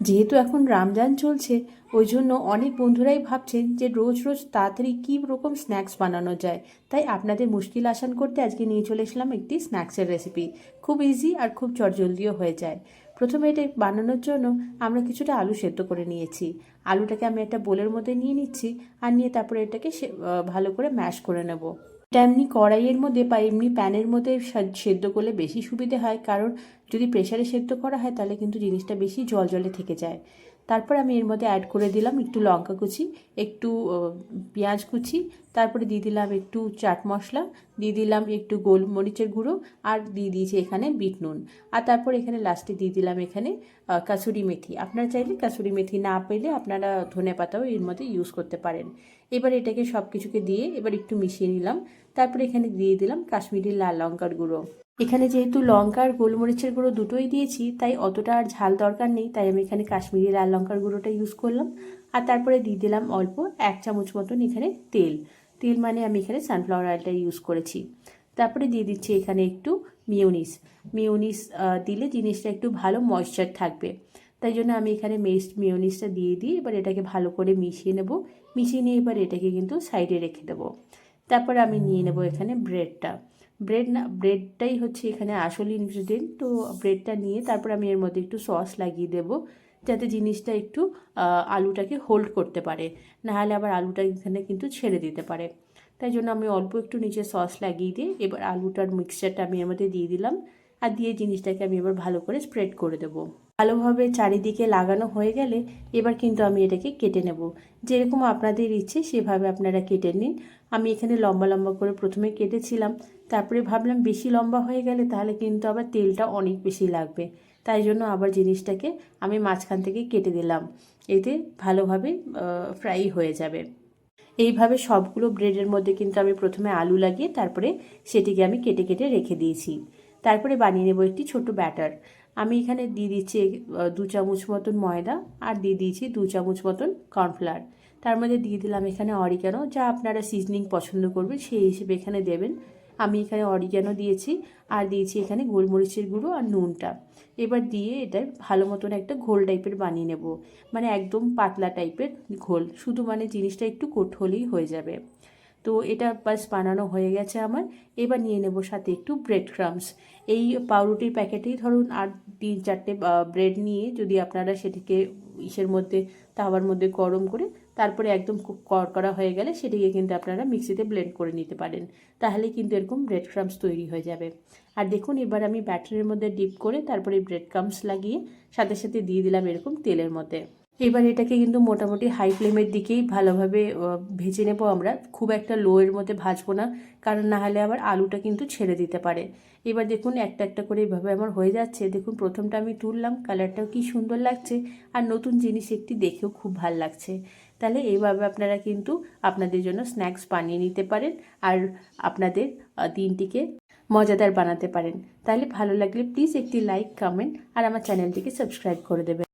যেহেতু এখন রমজান চলছে, ওই জন্য অনেক বন্ধুরাই ভাবছেন যে রোজ রোজ তাড়াতাড়ি কী রকম স্ন্যাক্স বানানো যায়। তাই আপনাদের মুশকিল আসান করতে আজকে নিয়ে চলে এসলাম একটি স্ন্যাক্সের রেসিপি খুব ইজি আর খুব চটজলদিও হয়ে যায়। প্রথমে এটা বানানোর জন্য আমরা কিছুটা আলু সেদ্ধ করে নিয়েছি। আলুটাকে আমি একটা বোলের মধ্যে নিয়ে নিচ্ছি আর নিয়ে তারপরে এটাকে ভালো করে ম্যাশ করে নেব। এমনি কড়াইয়ের মধ্যে বা এমনি প্যানের মধ্যে সেদ্ধ করলে বেশি সুবিধে হয়। কারণ যদি প্রেশারে সেদ্ধ করা হয়, তাহলে কিন্তু জিনিসটা বেশি জল জলে থেকে যায়। তারপর আমি এর মধ্যে অ্যাড করে দিলাম একটু লঙ্কা কুচি, একটু পেঁয়াজ কুচি, তারপরে দিয়ে দিলাম একটু চাট মশলা, দিয়ে দিলাম একটু গোলমরিচের গুঁড়ো আর দিয়ে দিয়েছি এখানে বিট নুন। আর তারপর এখানে লাস্টে দিয়ে দিলাম এখানে কাসুরি মেথি। আপনারা চাইলে কাসুরি মেথি না পেলে আপনারা ধনে পাতাও এর মধ্যে ইউজ করতে পারেন। এবার এটাকে সব কিছুকে দিয়ে এবার একটু মিশিয়ে নিলাম। তারপরে এখানে দিয়ে দিলাম কাশ্মীরি লাল লঙ্কার গুঁড়ো। এখানে যেহেতু লঙ্কা আর গোলমরিচের গুঁড়ো দুটোই দিয়েছি, তাই অতটা আর ঝাল দরকার নেই। তাই আমি এখানে কাশ্মীরি লাল লঙ্কার গুঁড়োটা ইউজ করলাম। আর তারপরে দিয়ে দিলাম অল্প এক চামচ মতন এখানে তেল। তেল মানে আমি এখানে সানফ্লাওয়ার অয়েলটা ইউজ করেছি। তারপরে দিয়ে দিচ্ছি এখানে একটু মিউনিস মিউনিস দিলে জিনিসটা একটু ভালো ময়েশ্চার থাকবে। তাই জন্য আমি এখানে মেস্ট মিউনিসটা দিয়ে দিই এবার এটাকে ভালো করে মিশিয়ে নেব। মিশিয়ে নিয়ে এবার এটাকে কিন্তু সাইডে রেখে দেবো। তারপর আমি নিয়ে নেব এখানে ব্রেডটা ব্রেড না ব্রেডটাই হচ্ছে এখানে আসল ইনগ্রিডিয়েন্ট তো ব্রেডটা নিয়ে তারপর আমি এর মধ্যে একটু সস লাগিয়ে দেব, যাতে জিনিসটা একটু আলুটাকে হোল্ড করতে পারে। নাহলে আবার আলুটা এখানে কিন্তু ছেড়ে দিতে পারে। তাই জন্য আমি অল্প একটু নিচে সস লাগিয়ে দিয়ে এবার আলুটার মিক্সচারটা আমি এর মধ্যে দিয়ে দিলাম, আর দিয়ে জিনিসটাকে আমি এবার ভালো করে স্প্রেড করে দেবো। ভালোভাবে চারিদিকে লাগানো হয়ে গেলে এবার কিন্তু আমি এটাকে কেটে নেব। যেরকম আপনাদের ইচ্ছে সেভাবে আপনারা কেটে নিন। আমি এখানে লম্বা লম্বা করে প্রথমে কেটেছিলাম, তারপরে ভাবলাম বেশি লম্বা হয়ে গেলে তাহলে কিন্তু আবার তেলটা অনেক বেশি লাগবে। তাই জন্য আবার জিনিসটাকে আমি মাঝখান থেকে কেটে দিলাম। এতে ভালোভাবে ফ্রাই হয়ে যাবে। এইভাবে সবগুলো ব্রেডের মধ্যে কিন্তু আমি প্রথমে আলু লাগিয়ে তারপরে সেটিকে আমি কেটে কেটে রেখে দিয়েছি। তারপরে বানিয়ে নেব একটি ছোট ব্যাটার। আমি এখানে দিয়ে দিচ্ছি দু চামচ মতন ময়দা আর দিয়ে দিয়েছি দু চামচ মতন কর্নফ্লাওয়ার। তার মধ্যে দিয়ে দিলাম এখানে অরিগানো যা আপনারা সিজনিং পছন্দ করবেন সেই হিসেবে এখানে দেবেন। আমি এখানে অরিগানো দিয়েছি, আর দিয়েছি এখানে গোলমরিচের গুঁড়ো আর নুনটা। এবার দিয়ে এটা ভালো মতন একটা ঘোল টাইপের বানিয়ে নেব। মানে একদম পাতলা টাইপের ঘোল, শুধু মানে জিনিসটা একটু কোট হলেই হয়ে যাবে। তো এটা বাস বানানো হয়ে গেছে আমার। এবার নিয়ে নেব সাথে একটু ব্রেড ক্রামস এই পাউরুটির প্যাকেটেই ধরুন আর তিন চারটে ব্রেড নিয়ে যদি আপনারা সেটিকে ইসের মধ্যে, তাওয়ার মধ্যে গরম করে তারপরে একদম খুব কড়কড়া হয়ে গেলে সেটিকে কিন্তু আপনারা মিক্সিতে ব্লেন্ড করে নিতে পারেন। তাহলে কিন্তু এরকম ব্রেড ক্রামস তৈরি হয়ে যাবে। আর দেখুন, এবার আমি ব্যাটারের মধ্যে ডিপ করে তারপরে ব্রেড ক্রামস লাগিয়ে সাথে সাথে দিয়ে দিলাম এরকম তেলের মধ্যে। এবার এটাকে কিন্তু মোটামুটি হাই ফ্লেমের দিকেই ভালোভাবে ভেজে নেব আমরা। খুব একটা লোয়ের মধ্যে ভাজবো না, কারণ না হলে আবার আলুটা কিন্তু ছেড়ে দিতে পারে। এবার দেখুন, একটা একটা করে এইভাবে আমার হয়ে যাচ্ছে। দেখুন, প্রথমটা আমি তুললাম কালারটাও কি সুন্দর লাগছে। আর নতুন জিনিস একটি দেখেও খুব ভালো লাগছে। তাহলে এইভাবে আপনারা কিন্তু আপনাদের জন্য স্ন্যাক্স বানিয়ে নিতে পারেন আর আপনাদের দিনটিকে মজাদার বানাতে পারেন। তাহলে ভালো লাগলে প্লিজ একটি লাইক কমেন্ট আর আমার চ্যানেলটিকে সাবস্ক্রাইব করে দেবেন।